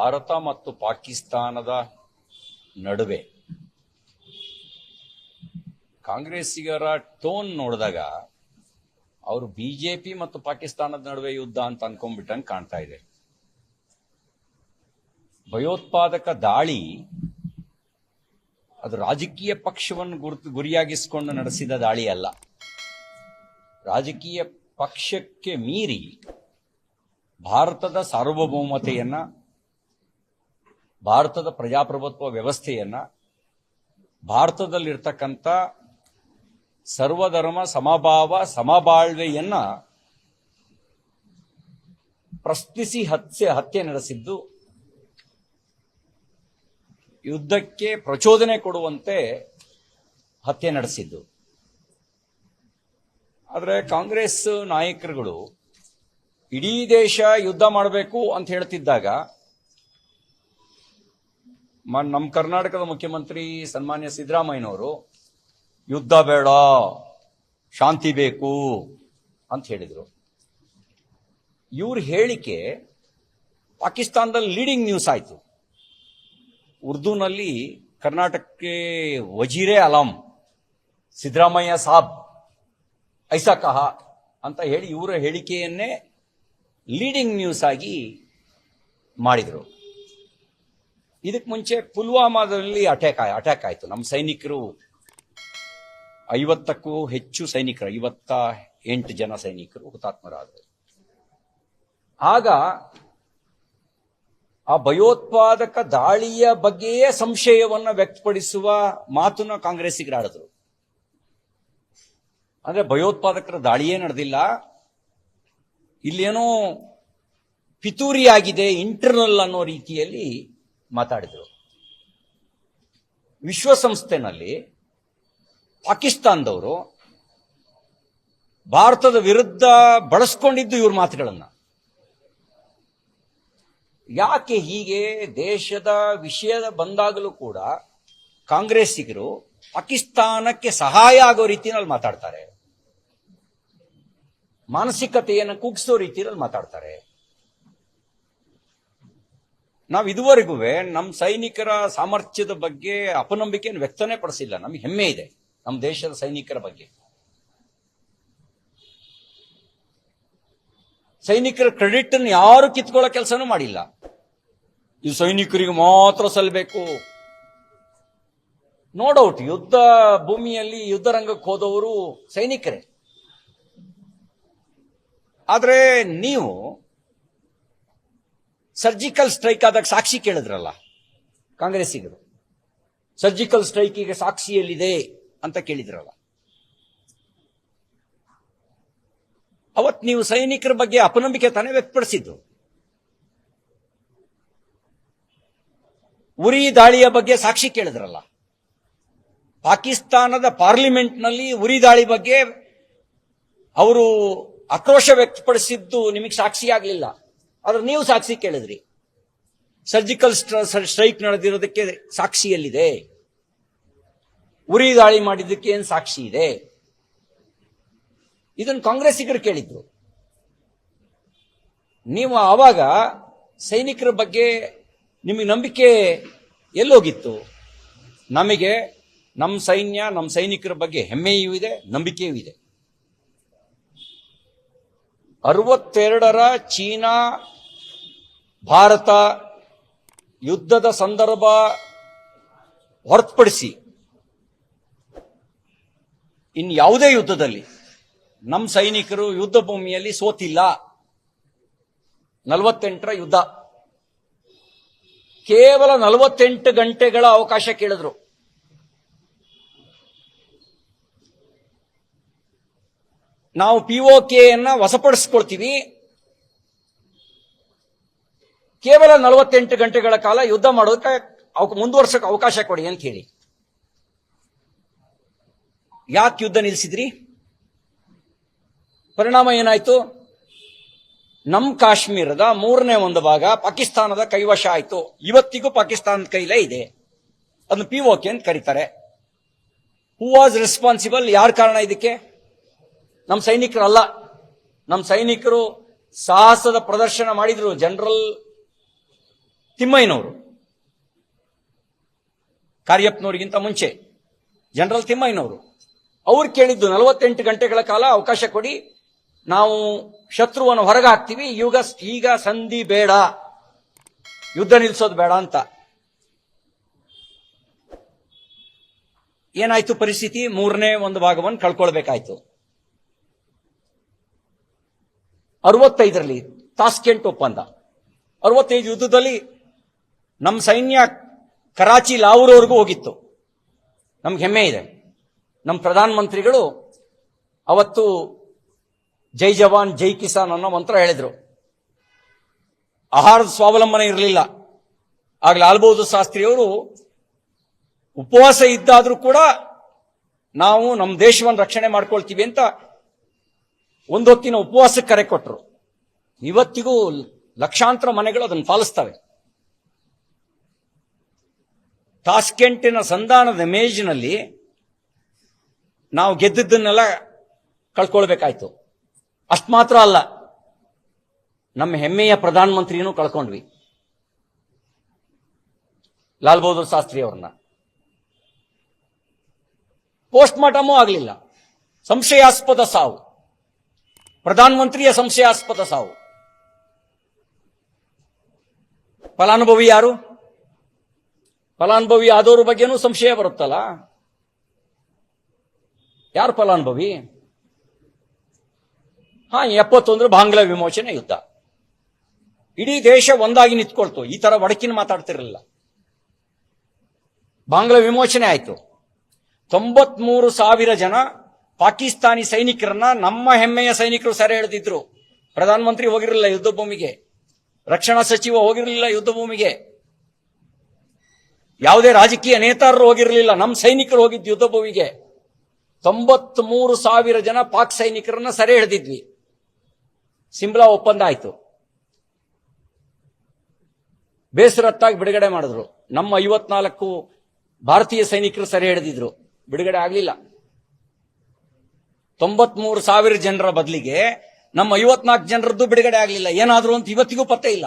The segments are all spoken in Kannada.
ಭಾರತ ಮತ್ತು ಪಾಕಿಸ್ತಾನದ ನಡುವೆ. ಕಾಂಗ್ರೆಸ್ಸಿಗರ ಟೋನ್ ನೋಡಿದಾಗ ಅವರು ಬಿಜೆಪಿ ಮತ್ತು ಪಾಕಿಸ್ತಾನದ ನಡುವೆ ಯುದ್ಧ ಅಂತ ಅನ್ಕೊಂಡ್ಬಿಟ್ಟಂಗೆ ಕಾಣ್ತಾ ಇದೆ. ಭಯೋತ್ಪಾದಕ ದಾಳಿ ಅದು ರಾಜಕೀಯ ಪಕ್ಷವನ್ನು ಗುರುತು ಗುರಿಯಾಗಿಸಿಕೊಂಡು ನಡೆಸಿದ ದಾಳಿ ಅಲ್ಲ. ರಾಜಕೀಯ ಪಕ್ಷಕ್ಕೆ ಮೀರಿ ಭಾರತದ ಸಾರ್ವಭೌಮತೆಯನ್ನ ಭಾರತದ ಪ್ರಜಾಪ್ರಭುತ್ವ ವ್ಯವಸ್ಥೆಯನ್ನ ಭಾರತದಲ್ಲಿರ್ತಕ್ಕಂಥ ಸರ್ವಧರ್ಮ ಸಮಭಾವ ಸಮಬಾಳ್ವೆಯನ್ನ ಪ್ರಶ್ನಿಸಿ ಹತ್ಯೆ ಹತ್ಯೆ ನಡೆಸಿದ್ದು ಯುದ್ಧಕ್ಕೆ ಪ್ರಚೋದನೆ ಕೊಡುವಂತೆ ಹತ್ಯೆ ನಡೆಸಿದ್ದು. ಆದರೆ ಕಾಂಗ್ರೆಸ್ ನಾಯಕರುಗಳು ಇಡೀ ದೇಶ ಯುದ್ಧ ಮಾಡಬೇಕು ಅಂತ ಹೇಳ್ತಿದ್ದಾಗ ನಮ್ಮ ಕರ್ನಾಟಕದ ಮುಖ್ಯಮಂತ್ರಿ ಸನ್ಮಾನ್ಯ ಸಿದ್ದರಾಮಯ್ಯನವರು, ಯುದ್ಧ ಬೇಡ, ಶಾಂತಿ ಬೇಕು ಅಂತ ಹೇಳಿದರು. ಇವ್ರ ಹೇಳಿಕೆ ಪಾಕಿಸ್ತಾನದಲ್ಲಿ ಲೀಡಿಂಗ್ ನ್ಯೂಸ್ ಆಯಿತು. ಉರ್ದುನಲ್ಲಿ ಕರ್ನಾಟಕಕ್ಕೆ ವಜೀರೆ ಅಲಂ, ಸಿದ್ದರಾಮಯ್ಯ ಸಾಬ್ ಐಸಾ ಕಹ ಅಂತ ಹೇಳಿ ಇವರ ಹೇಳಿಕೆಯನ್ನೇ ಲೀಡಿಂಗ್ ನ್ಯೂಸ್ ಆಗಿ ಮಾಡಿದರು. ಇದಕ್ಕೆ ಮುಂಚೆ ಪುಲ್ವಾಮಾದಲ್ಲಿ ಅಟ್ಯಾಕ್ ಅಟ್ಯಾಕ್ ಆಯಿತು. ನಮ್ಮ ಸೈನಿಕರು ಐವತ್ತಕ್ಕೂ ಹೆಚ್ಚು ಸೈನಿಕರು, ಐವತ್ತ ಎಂಟು ಜನ ಸೈನಿಕರು ಹುತಾತ್ಮರಾದರು. ಆಗ ಆ ಭಯೋತ್ಪಾದಕ ದಾಳಿಯ ಬಗ್ಗೆಯೇ ಸಂಶಯವನ್ನ ವ್ಯಕ್ತಪಡಿಸುವ ಮಾತನ್ನ ಕಾಂಗ್ರೆಸ್ಸಿಗರಾಡಿದ್ರು ಅಂದ್ರೆ ಭಯೋತ್ಪಾದಕರ ದಾಳಿಯೇ ನಡೆದಿಲ್ಲ. ಇಲ್ಲೇನೋ ಪಿತೂರಿಯಾಗಿದೆ ಇಂಟರ್ನಲ್ ಅನ್ನೋ ರೀತಿಯಲ್ಲಿ ಮಾತಾಡಿದರು. ವಿಶ್ವಸಂಸ್ಥೆನಲ್ಲಿ ಪಾಕಿಸ್ತಾನದವರು ಭಾರತದ ವಿರುದ್ಧ ಬಳಸ್ಕೊಂಡಿದ್ದು ಇವ್ರ ಮಾತುಗಳನ್ನ. ಯಾಕೆ ಹೀಗೆ ದೇಶದ ವಿಷಯದ ಬಂದಾಗಲೂ ಕೂಡ ಕಾಂಗ್ರೆಸ್ಸಿಗರು ಪಾಕಿಸ್ತಾನಕ್ಕೆ ಸಹಾಯ ಆಗೋ ರೀತಿಯಲ್ಲಿ ಮಾತಾಡ್ತಾರೆ. ಮಾನಸಿಕತೆಯನ್ನು ಕುಗ್ಸೋ ರೀತಿಯಲ್ಲಿ ಮಾತಾಡ್ತಾರೆ. ನಾವು ಇದುವರೆಗೂ ನಮ್ಮ ಸೈನಿಕರ ಸಾಮರ್ಥ್ಯದ ಬಗ್ಗೆ ಅಪನಂಬಿಕೆಯನ್ನು ವ್ಯಕ್ತನೇ ಪಡಿಸಿಲ್ಲ. ನಮ್ಗೆ ಹೆಮ್ಮೆ ಇದೆ ನಮ್ಮ ದೇಶದ ಸೈನಿಕರ ಬಗ್ಗೆ. ಸೈನಿಕರ ಕ್ರೆಡಿಟ್ ಅನ್ನು ಯಾರು ಕಿತ್ಕೊಳ್ಳೋ ಕೆಲಸನೂ ಮಾಡಿಲ್ಲ. ಇದು ಸೈನಿಕರಿಗೆ ಮಾತ್ರ ಸಲ್ಲಬೇಕು ನೋ ಡೌಟ್ ಯುದ್ಧ ಭೂಮಿಯಲ್ಲಿ ಯುದ್ಧ ರಂಗಕ್ಕೆ ಹೋದವರು ಸೈನಿಕರೇ. ಆದರೆ ನೀವು ಸರ್ಜಿಕಲ್ ಸ್ಟ್ರೈಕ್ ಆದಾಗ ಸಾಕ್ಷಿ ಕೇಳಿದ್ರಲ್ಲ, ಕಾಂಗ್ರೆಸ್ಸಿಗರು. ಸರ್ಜಿಕಲ್ ಸ್ಟ್ರೈಕಿಗೆ ಸಾಕ್ಷಿ ಎಲ್ಲಿದೆ ಅಂತ ಕೇಳಿದ್ರಲ್ಲ. ಅವತ್ ನೀವು ಸೈನಿಕರ ಬಗ್ಗೆ ಅಪನಂಬಿಕೆ ತಾನೇ ವ್ಯಕ್ತಪಡಿಸಿದ್ದು. ಉರಿ ದಾಳಿಯ ಬಗ್ಗೆ ಸಾಕ್ಷಿ ಕೇಳಿದ್ರಲ್ಲ. ಪಾಕಿಸ್ತಾನದ ಪಾರ್ಲಿಮೆಂಟ್ನಲ್ಲಿ ಉರಿ ದಾಳಿ ಬಗ್ಗೆ ಅವರು ಆಕ್ರೋಶ ವ್ಯಕ್ತಪಡಿಸಿದ್ದು ನಿಮಗೆ ಸಾಕ್ಷಿ ಆಗಲಿಲ್ಲ. ಆದ್ರೆ ನೀವು ಸಾಕ್ಷಿ ಕೇಳಿದ್ರಿ. ಸರ್ಜಿಕಲ್ ಸ್ಟ್ರೈಕ್ ನಡೆದಿರೋದಕ್ಕೆ ಸಾಕ್ಷಿಯಲ್ಲಿದೆ. ಉರಿ ದಾಳಿ ಮಾಡಿದ್ದಕ್ಕೆ ಏನು ಸಾಕ್ಷಿ ಇದೆ? ಇದನ್ನು ಕಾಂಗ್ರೆಸ್ಸಿಗರು ಕೇಳಿದ್ರು. ನೀವು ಆವಾಗ ಸೈನಿಕರ ಬಗ್ಗೆ ನಿಮಗೆ ನಂಬಿಕೆ ಎಲ್ಲೋಗಿತ್ತು? ನಮಗೆ ನಮ್ಮ ಸೈನ್ಯ ನಮ್ಮ ಸೈನಿಕರ ಬಗ್ಗೆ ಹೆಮ್ಮೆಯೂ ಇದೆ, ನಂಬಿಕೆಯೂ ಇದೆ. ಅರವತ್ತೆರಡರ ಚೀನಾ ಭಾರತ ಯುದ್ಧದ ಸಂದರ್ಭ ಹೊರತುಪಡಿಸಿ ಇನ್ ಯಾವುದೇ ಯುದ್ಧದಲ್ಲಿ ನಮ್ಮ ಸೈನಿಕರು ಯುದ್ಧ ಭೂಮಿಯಲ್ಲಿ ಸೋತಿಲ್ಲ. ನಲವತ್ತೆಂಟರ ಯುದ್ಧ. ಕೇವಲ ನಲವತ್ತೆಂಟು ಗಂಟೆಗಳ ಅವಕಾಶ ಕೇಳಿದ್ರು. ನಾವು ಪಿ ಒ ಕೆಯನ್ನ ವಶಪಡಿಸ್ಕೊಳ್ತೀವಿ. ಕೇವಲ ನಲವತ್ತೆಂಟು ಗಂಟೆಗಳ ಕಾಲ ಯುದ್ಧ ಮಾಡೋದಕ್ಕೆ ಮುಂದುವರ್ಸಕ್ಕೆ ಅವಕಾಶ ಕೊಡಿ ಅಂತ ಹೇಳಿ. ಯಾಕೆ ಯುದ್ಧ ನಿಲ್ಲಿಸಿದ್ರಿ ಪರಿಣಾಮ ಏನಾಯ್ತು? ನಮ್ ಕಾಶ್ಮೀರದ ಮೂರನೇ ಒಂದು ಭಾಗ ಪಾಕಿಸ್ತಾನದ ಕೈವಶ ಆಯಿತು. ಇವತ್ತಿಗೂ ಪಾಕಿಸ್ತಾನದ ಕೈಲೇ ಇದೆ. ಅದನ್ನು ಪಿ ಓ ಕೆ ಅಂತ ಕರೀತಾರೆ. ಹೂ ವಾಸ್ ರೆಸ್ಪಾನ್ಸಿಬಲ್ ಯಾರ ಕಾರಣ ಇದಕ್ಕೆ? ನಮ್ಮ ಸೈನಿಕರು ಅಲ್ಲ ನಮ್ಮ ಸೈನಿಕರು ಸಾಹಸದ ಪ್ರದರ್ಶನ ಮಾಡಿದ್ರು ಜನರಲ್ ತಿಮ್ಮಯ್ಯನವರು. ಕಾರ್ಯಪ್ಪನವರಿಗಿಂತ ಮುಂಚೆ ಜನರಲ್ ತಿಮ್ಮಯ್ಯನವರು. ಅವ್ರು ಕೇಳಿದ್ದು ನಲವತ್ತೆಂಟು ಗಂಟೆಗಳ ಕಾಲ ಅವಕಾಶ ಕೊಡಿ, ನಾವು ಶತ್ರುವನ್ನು ಹೊರಗೆ ಹಾಕ್ತೀವಿ, ಈಗ ಈಗ ಸಂಧಿ ಬೇಡ. ಯುದ್ಧ ನಿಲ್ಲಿಸೋದು ಬೇಡ ಅಂತ. ಏನಾಯ್ತು ಪರಿಸ್ಥಿತಿ? ಮೂರನೇ ಒಂದು ಭಾಗವನ್ನು ಕಳ್ಕೊಳ್ಬೇಕಾಯ್ತು. ಅರವತ್ತೈದರಲ್ಲಿ ತಾಸ್ಕೆಂಟ್ ಒಪ್ಪಂದ. ಅರವತ್ತೈದು ಯುದ್ಧದಲ್ಲಿ ನಮ್ಮ ಸೈನ್ಯ ಕರಾಚಿ ಲಾಹೋರ್ವರೆಗೂ ಹೋಗಿತ್ತು. ನಮ್ಗೆ ಹೆಮ್ಮೆ ಇದೆ. ನಮ್ಮ ಪ್ರಧಾನ ಮಂತ್ರಿಗಳು ಅವತ್ತು ಜೈ ಜವಾನ್, ಜೈ ಕಿಸಾನ್ ಅನ್ನೋ ಮಂತ್ರ ಹೇಳಿದರು. ಆಹಾರದ ಸ್ವಾವಲಂಬನೆ ಇರಲಿಲ್ಲ. ಆಗ ಲಾಲ್ ಬಹದ್ದೂರ್ ಶಾಸ್ತ್ರಿಯವರು ಉಪವಾಸ ಇದ್ದಾದರೂ ಕೂಡ ನಾವು ನಮ್ಮ ದೇಶವನ್ನು ರಕ್ಷಣೆ ಮಾಡ್ಕೊಳ್ತೀವಿ ಅಂತ ಒಂದೊತ್ತಿನ ಉಪವಾಸಕ್ಕೆ ಕರೆ ಕೊಟ್ಟರು ಇವತ್ತಿಗೂ ಲಕ್ಷಾಂತರ ಮನೆಗಳು ಅದನ್ನು ಪಾಲಿಸ್ತವೆ. ತಾಸ್ಕೆಂಟಿನ ಸಂಧಾನದ ಮೇಜಿನಲ್ಲಿ ನಾವು ಗೆದ್ದಿದ್ದನ್ನೆಲ್ಲ ಕಳ್ಕೊಳ್ಬೇಕಾಯ್ತು. ಅಷ್ಟು ಮಾತ್ರ ಅಲ್ಲ, ನಮ್ಮ ಹೆಮ್ಮೆಯ ಪ್ರಧಾನಮಂತ್ರಿನೂ ಕಳ್ಕೊಂಡ್ವಿ. ಲಾಲ್ ಬಹದ್ದೂರ್ ಶಾಸ್ತ್ರಿ ಅವ್ರನ್ನ. ಪೋಸ್ಟ್ ಆಗಲಿಲ್ಲ. ಸಂಶಯಾಸ್ಪದ ಸಾವು. ಪ್ರಧಾನಮಂತ್ರಿಯ ಸಂಶಯಾಸ್ಪದ ಸಾವು. ಫಲಾನುಭವಿ ಯಾರು? ಫಲಾನುಭವಿ ಆದವರ ಬಗ್ಗೆನೂ ಸಂಶಯ ಬರುತ್ತಲ್ಲ? ಯಾರು ಫಲಾನುಭವಿ? ಹಾ ಎಪ್ಪತ್ತೊಂದರ ಬಾಂಗ್ಲಾ ವಿಮೋಚನೆ ಯುದ್ಧ. ಇಡೀ ದೇಶ ಒಂದಾಗಿ ನಿಂತ್ಕೊಳ್ತು. ಈ ತರ ಒಡಕಿನ ಮಾತಾಡ್ತಿರಲಿಲ್ಲ. ಬಾಂಗ್ಲಾ ವಿಮೋಚನೆ ಆಯಿತು. ತೊಂಬತ್ಮೂರು ಸಾವಿರ ಜನ ಪಾಕಿಸ್ತಾನಿ ಸೈನಿಕರನ್ನ ನಮ್ಮ ಹೆಮ್ಮೆಯ ಸೈನಿಕರು ಸೆರೆ ಹಿಡಿದಿದ್ರು ಪ್ರಧಾನಮಂತ್ರಿ ಹೋಗಿರಲಿಲ್ಲ ಯುದ್ಧ ಭೂಮಿಗೆ ರಕ್ಷಣಾ ಸಚಿವ ಹೋಗಿರಲಿಲ್ಲ ಯುದ್ಧ ಭೂಮಿಗೆ ಯಾವುದೇ ರಾಜಕೀಯ ನೇತಾರರು ಹೋಗಿರಲಿಲ್ಲ. ನಮ್ಮ ಸೈನಿಕರು ಹೋಗಿದ್ದು ಯುದ್ಧ ಭೂಮಿಗೆ ತೊಂಬತ್ ಮೂರು ಸಾವಿರ ಜನ ಪಾಕ್ ಸೈನಿಕರನ್ನ ಸೆರೆ ಹಿಡಿದಿದ್ವಿ ಸಿಮ್ಲಾ ಒಪ್ಪಂದ ಆಯ್ತು. ಬೇಸರತ್ತಾಗಿ ಬಿಡುಗಡೆ ಮಾಡಿದ್ರು. ನಮ್ಮ ಐವತ್ನಾಲ್ಕು ಭಾರತೀಯ ಸೈನಿಕರು ಸೆರೆ ಹಿಡಿದಿದ್ರು ಬಿಡುಗಡೆ ಆಗಲಿಲ್ಲ. ತೊಂಬತ್ಮೂರು ಸಾವಿರ ಜನರ ಬದಲಿಗೆ ನಮ್ಮ ಐವತ್ನಾಲ್ಕು ಜನರದ್ದು ಬಿಡುಗಡೆ ಆಗಲಿಲ್ಲ. ಏನಾದರೂ ಅಂತ ಇವತ್ತಿಗೂ ಪತ್ತೆ ಇಲ್ಲ.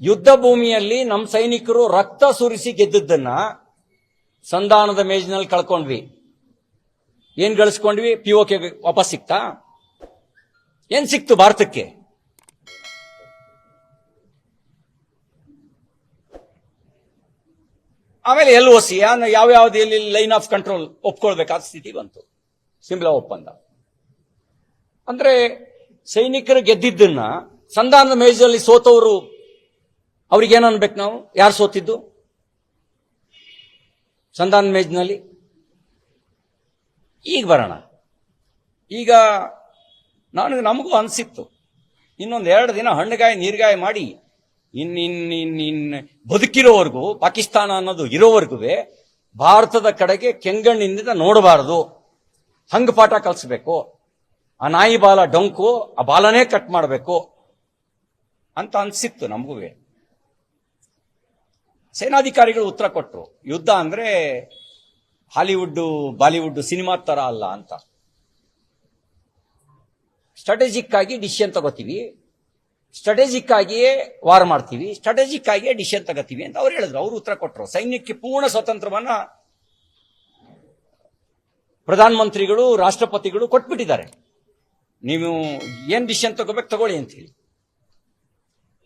ಯುದ್ಧ ಭೂಮಿಯಲ್ಲಿ ನಮ್ಮ ಸೈನಿಕರು ರಕ್ತ ಸುರಿಸಿ ಗೆದ್ದದ್ದನ್ನ ಸಂಧಾನದ ಮೇಜಿನಲ್ಲಿ ಕಳ್ಕೊಂಡ್ವಿ. ಏನ್ ಗಳಿಸ್ಕೊಂಡ್ವಿ? ಪಿ ಕೆ ವಾಪಸ್ ಸಿಕ್ತಾ? ಏನ್ ಸಿಕ್ತು ಭಾರತಕ್ಕೆ? ಆಮೇಲೆ ಎಲ್ ಓ ಸಿ ಯಾವ ಯಾವ್ದು ಎಲ್ಲಿ ಲೈನ್ ಆಫ್ ಕಂಟ್ರೋಲ್ ಒಪ್ಕೊಳ್ಬೇಕಾದ ಸ್ಥಿತಿ ಬಂತು. ಸಿಮ್ಲಾ ಒಪ್ಪಂದ. ಅಂದ್ರೆ ಸೈನಿಕರು ಗೆದ್ದಿದ್ದನ್ನ ಸಂಧಾನದ ಮೇಜಲ್ಲಿ ಸೋತವರು, ಅವ್ರಿಗೆ ಏನನ್ಬೇಕು ನಾವು? ಯಾರು ಸೋತಿದ್ದು? ಸಂಧಾನ ಮೇಜ್ನಲ್ಲಿ? ಈಗ ಬರೋಣ. ಈಗ ನಾನು ನಮಗೂ ಅನಿಸಿತ್ತು. ಇನ್ನೊಂದು ಎರಡು ದಿನ ಹಣ್ಣುಗಾಯಿ, ನೀರ್ಗಾಯಿ ಮಾಡಿ ಇನ್ ಇನ್ ಇನ್ ಇನ್ ಬದುಕಿರೋವರೆಗೂ, ಪಾಕಿಸ್ತಾನ ಅನ್ನೋದು ಇರೋವರೆಗೂ ಭಾರತದ ಕಡೆಗೆ ಕೆಂಗಣ್ಣಿನಿಂದ ನೋಡಬಾರದು. ಹಂಗ ಪಾಠ ಕಲಿಸ್ಬೇಕು. ಆ ನಾಯಿ ಬಾಲ ಡೊಂಕು, ಆ ಬಾಲನೇ ಕಟ್ ಮಾಡಬೇಕು. ಅಂತ ಅನ್ಸಿತ್ತು ನಮಗೂ ಸೇನಾಧಿಕಾರಿಗಳು ಉತ್ತರ ಕೊಟ್ಟರು ಯುದ್ಧ ಅಂದ್ರೆ ಹಾಲಿವುಡ್, ಬಾಲಿವುಡ್ ಸಿನಿಮಾ ತರ ಅಲ್ಲ ಅಂತ. ಸ್ಟ್ರಾಟಜಿಕ್ ಆಗಿ ಡಿಸಿಷನ್ ತಗೋತೀವಿ. ಸ್ಟ್ರಾಟಜಿಕ್ ಆಗಿಯೇ ವಾರ್ ಮಾಡ್ತೀವಿ ಸ್ಟ್ರಾಟಜಿಕ್ ಆಗಿಯೇ ಡಿಸಿಷನ್ ತಗೋತೀವಿ ಅಂತ ಅವ್ರು ಹೇಳಿದ್ರು. ಅವರು ಉತ್ತರ ಕೊಟ್ಟರು ಸೈನ್ಯಕ್ಕೆ ಪೂರ್ಣ ಸ್ವಾತಂತ್ರ್ಯವನ್ನ ಪ್ರಧಾನಮಂತ್ರಿಗಳು, ರಾಷ್ಟ್ರಪತಿಗಳು ಕೊಟ್ಬಿಟ್ಟಿದ್ದಾರೆ. ನೀವು ಏನ್ ಡಿಸಿಷನ್ ತಗೋಬೇಕು ತಗೊಳ್ಳಿ ಅಂತ ಹೇಳಿ.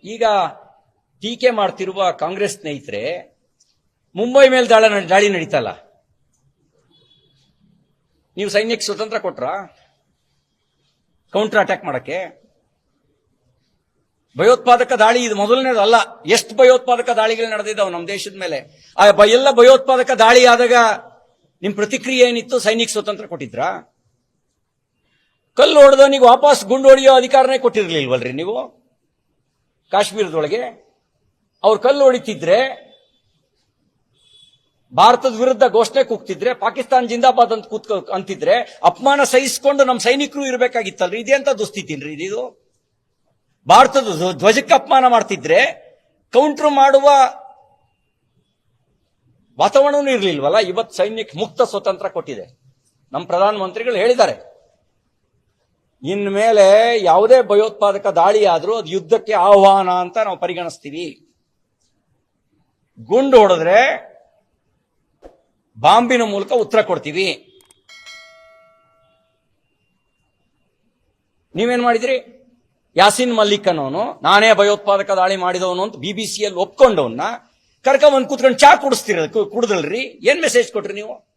ಈಗ ಟೀಕೆ ಮಾಡ್ತಿರುವ ಕಾಂಗ್ರೆಸ್ ಸ್ನೇಹಿತರೆ, ಮುಂಬೈ ಮೇಲೆ ದಾಳ ದಾಳಿ ನಡೀತಲ್ಲ. ನೀವು ಸೈನ್ಯಕ್ಕೆ ಸ್ವತಂತ್ರ ಕೊಟ್ರಾ? ಕೌಂಟರ್ ಅಟ್ಯಾಕ್ ಮಾಡಕ್ಕೆ? ಭಯೋತ್ಪಾದಕ ದಾಳಿ ಇದು ಮೊದಲನೇದು ಅಲ್ಲ. ಎಷ್ಟು ಭಯೋತ್ಪಾದಕ ದಾಳಿಗಳು ನಡೆದಿದ್ದಾವೆ ನಮ್ಮ ದೇಶದ ಮೇಲೆ. ಆ ಎಲ್ಲ ಭಯೋತ್ಪಾದಕ ದಾಳಿ ಆದಾಗ ನಿಮ್ಮ ಪ್ರತಿಕ್ರಿಯೆ ಏನಿತ್ತು? ಸೈನಿಕ ಸ್ವತಂತ್ರ ಕೊಟ್ಟಿದ್ರಾ? ಕಲ್ಲು ಹೊಡೆದವನಿಗೆ ವಾಪಸ್ ಗುಂಡು ಹೊಡೆಯೋ ಅಧಿಕಾರನೇ ಕೊಟ್ಟಿರ್ಲಿಲ್ವಲ್ರಿ ನೀವು? ಕಾಶ್ಮೀರದೊಳಗೆ? ಅವ್ರು ಕಲ್ಲು ಹೊಡಿತಿದ್ರೆ, ಭಾರತದ ವಿರುದ್ಧ ಘೋಷಣೆ ಕೂಗ್ತಿದ್ರೆ, ಪಾಕಿಸ್ತಾನ ಜಿಂದಾಬಾದ್ ಅಂತ ಕೂತ್ಕೊ ಅಂತಿದ್ರೆ, ಅಪಮಾನ ಸಹಿಸಿಕೊಂಡು ನಮ್ಮ ಸೈನಿಕರು ಇರಬೇಕಾಗಿತ್ತಲ್ರಿ? ಇದೆಂತ ದುಸ್ಥಿತಿನ್ರಿ ಇದು? ಭಾರತದ ಧ್ವ- ಧ್ವಜಕ್ಕೆ ಅಪಮಾನ ಮಾಡ್ತಿದ್ರೆ ಕೌಂಟರ್ ಮಾಡುವ ವಾತಾವರಣವೂ ಇರಲಿಲ್ವಲ್ಲ? ಇವತ್ತು ಸೈನ್ಯಕ್ಕೆ ಮುಕ್ತ ಸ್ವತಂತ್ರ ಕೊಟ್ಟಿದೆ. ನಮ್ಮ ಪ್ರಧಾನಮಂತ್ರಿಗಳು ಹೇಳಿದ್ದಾರೆ. ಇನ್ಮೇಲೆ ಯಾವುದೇ ಭಯೋತ್ಪಾದಕ ದಾಳಿ ಆದರೂ ಅದು ಯುದ್ಧಕ್ಕೆ ಆಹ್ವಾನ ಅಂತ ನಾವು ಪರಿಗಣಿಸ್ತೀವಿ. ಗುಂಡು ಹೊಡೆದ್ರೆ ಬಾಂಬಿನ ಮೂಲಕ ಉತ್ತರ ಕೊಡ್ತೀವಿ. ನೀವೇನ್ ಮಾಡಿದ್ರಿ? ಯಾಸಿನ್ ಮಲ್ಲಿಕ್ ಅನ್ನೋನು ನಾನೇ ಭಯೋತ್ಪಾದಕ ದಾಳಿ ಮಾಡಿದವನು ಅಂತ ಬಿಬಿಸಿಯಲ್ಲಿ ಒಪ್ಕೊಂಡವನ್ನ ಕರ್ಕೊಂಡ್ ಕೂತ್ಕೊಂಡು ಚಾ ಕುಡಿಸ್ತಿರ ಕುಡ್ದಲ್ರಿ ಏನ್ ಮೆಸೇಜ್ ಕೊಟ್ರಿ ನೀವು?